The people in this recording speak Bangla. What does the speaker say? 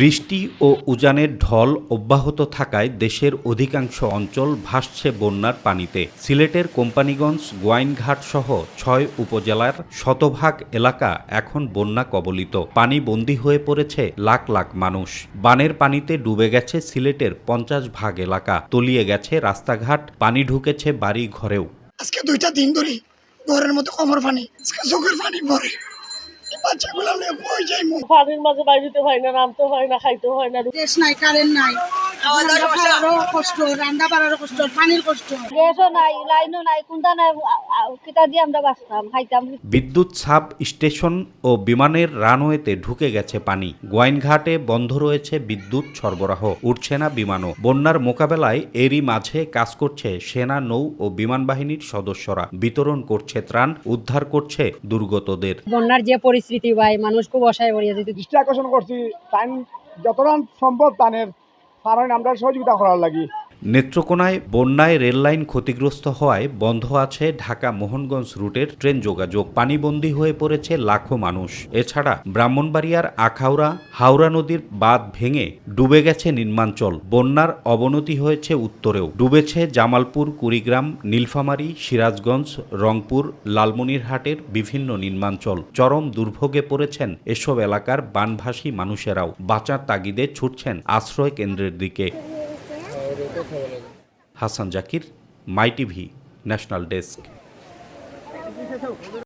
বৃষ্টি ও উজানের ঢল অব্যাহত থাকায় দেশের অধিকাংশ অঞ্চল ভাসছে বন্যার পানিতে। সিলেটের কোম্পানিগঞ্জ গোয়াইনঘাট সহ ছয় উপজেলার শতভাগ এলাকা এখন বন্যা কবলিত। পানি বন্দী হয়ে পড়েছে লাখ লাখ মানুষ। বানের পানিতে ডুবে গেছে সিলেটের পঞ্চাশ ভাগ এলাকা। তলিয়ে গেছে রাস্তাঘাট, পানি ঢুকেছে বাড়ি ঘরেও আজকে দুইটা দিন ধরে ঘরের মতো কমর পানি চোখের পানি এই বাচ্চাগুলো নিয়ে মু পানির মাঝে বাইরে হয় না নামতে হয় না খাইতে হয় না। গ্যাস নাই কারেন্ট নাই। কষ্ট রান্না বাড়ারও কষ্ট পানির কষ্ট। গ্যাসও নাই লাইনও নাই কোনটা নাই কিতা দিয়ে আমরা বাঁচতাম খাইতাম। বিদ্যুৎ সাব স্টেশন ও বিমানের রানওয়েতে ঢুকে গেছে পানি। গোয়াইনঘাটে বন্ধ রয়েছে বিদ্যুৎ সরবরাহ উঠছে না বিমানও। বন্যার মোকাবেলায় এরই মাঝে কাজ করছে সেনা নৌ ও বিমান বাহিনীর সদস্যরা। বিতরণ করছে ত্রাণ উদ্ধার করছে দুর্গতদের। বন্যার যে পরিস্থিতি ভাই মানুষ খুব অসহায় দৃষ্টি আকর্ষণ করছি টাইম যতটা সম্ভব তানের কারণ আমরা সহযোগিতা করার লাগি। নেত্রকোনায় বন্যায় রেললাইন ক্ষতিগ্রস্ত হওয়ায় বন্ধ আছে ঢাকা মোহনগঞ্জ রুটের ট্রেন যোগাযোগ। পানিবন্দী হয়ে পড়েছে লাখো মানুষ। এছাড়া ব্রাহ্মণবাড়িয়ার আখাউড়া, হাওড়া নদীর বাঁধ ভেঙে ডুবে গেছে নির্মাঞ্চল। বন্যার অবনতি হয়েছে উত্তরেও। ডুবেছে জামালপুর, কুড়িগ্রাম, নীলফামারী, সিরাজগঞ্জ, রংপুর, লালমনিরহাটের বিভিন্ন নির্মাঞ্চল। চরম দুর্ভোগে পড়েছেন এসব এলাকার বানভাসী মানুষেরাও। বাঁচার তাগিদে ছুটছেন আশ্রয় কেন্দ্রের দিকে। Hasan Zakir my TV national desk.